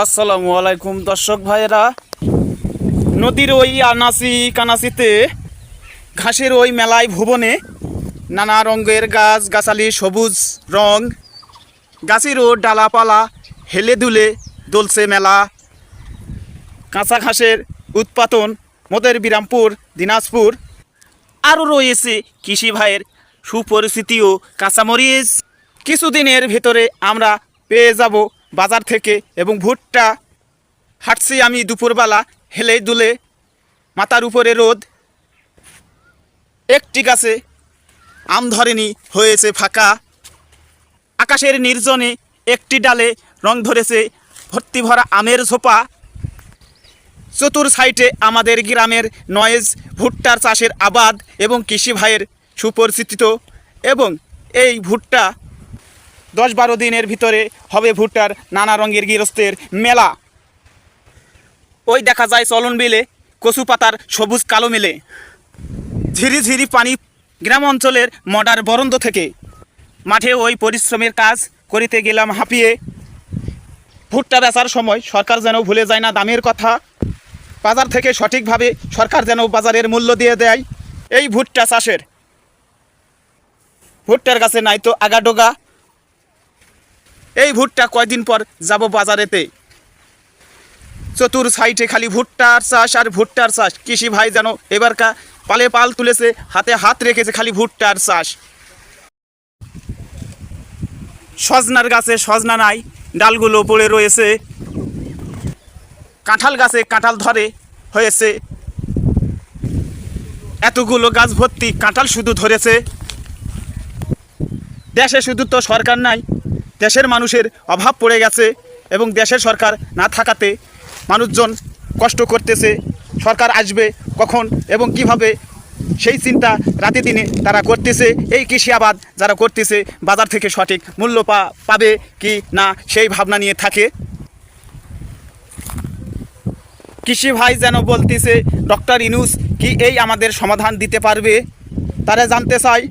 আসসালামু আলাইকুম, দর্শক ভাইয়েরা। নদীর ওই আনাসি কানাসিতে ঘাসের ওই মেলায় ভুবনে নানা রঙের গাছ, গাছালি, সবুজ রং গাছের ও ডালাপালা হেলে দুলে দোলছে মেলা। কাঁচা ঘাসের উৎপাদন মোদের বিরামপুর, দিনাজপুর। আরও রয়েছে কৃষি ভাইয়ের সুপরিস্থিতি ও কাঁচামরিচ। কিছুদিনের ভেতরে আমরা পেয়ে যাব বাজার থেকে এবং ভুট্টা হাঁটছি আমি দুপুরবেলা, হেলে দুলে, মাথার উপরে রোদ। একটি গাছে আম ধরেনি, হয়েছে ফাঁকা। আকাশের নির্জনে একটি ডালে রং ধরেছে ভর্তি ভরা আমের ঝোপা। চতুর সাইটে আমাদের গ্রামের নয়েজ ভুট্টার চাষের আবাদ এবং কৃষি ভাইয়ের সুপরিচিত এবং এই ভুট্টা দশ বারো দিনের ভিতরে হবে ভুট্টার নানা রঙের গৃহস্থের মেলা। ওই দেখা যায় চলন বিলে কচু পাতার সবুজ কালো মেলে। ঝিরি ঝিরি পানি গ্রাম অঞ্চলের মডার বরন্দ থেকে। মাঠে ওই পরিশ্রমের কাজ করিতে গেলাম হাঁপিয়ে। ভুট্টা বেচার সময় সরকার যেন ভুলে যায় না দামের কথা। বাজার থেকে সঠিকভাবে সরকার যেন বাজারের মূল্য দিয়ে দেয়। এই ভুট্টা চাষের। ভুট্টার গাছে নাই তো আগাডোগা এই ভুট্টা কয়দিন পর যাব বাজারেতে? চতুর সাইটে খালি ভুট্টার চাষ আর ভুট্টার চাষ। কৃষি ভাই যেন এবারকা পালে পাল তুলেছে, হাতে হাত রেখেছে খালি ভুট্টার চাষ। সজনার গাছে সজনা নাই, ডালগুলো পড়ে রয়েছে। কাঁঠাল গাছে কাঁঠাল ধরে হয়েছে। এতগুলো গাছ ভর্তি, কাঁঠাল শুধু ধরেছে। দেশে শুধু তো সরকার নাই দেশের মানুষের অভাব পড়ে গেছে এবং দেশের সরকার না থাকাতে মানুষজন কষ্ট করতেছে। সরকার আসবে কখন এবং কীভাবে সেই চিন্তা রাতে দিনে তারা করতেছে। এই কৃষি আবাদ যারা করতেছে, বাজার থেকে সঠিক মূল্য পাবে কি না সেই ভাবনা নিয়ে থাকে। কৃষি ভাই যেন বলতেছে, ডক্টর ইনুস, কি এই আমাদের সমাধান দিতে পারবে? তারা জানতে চায়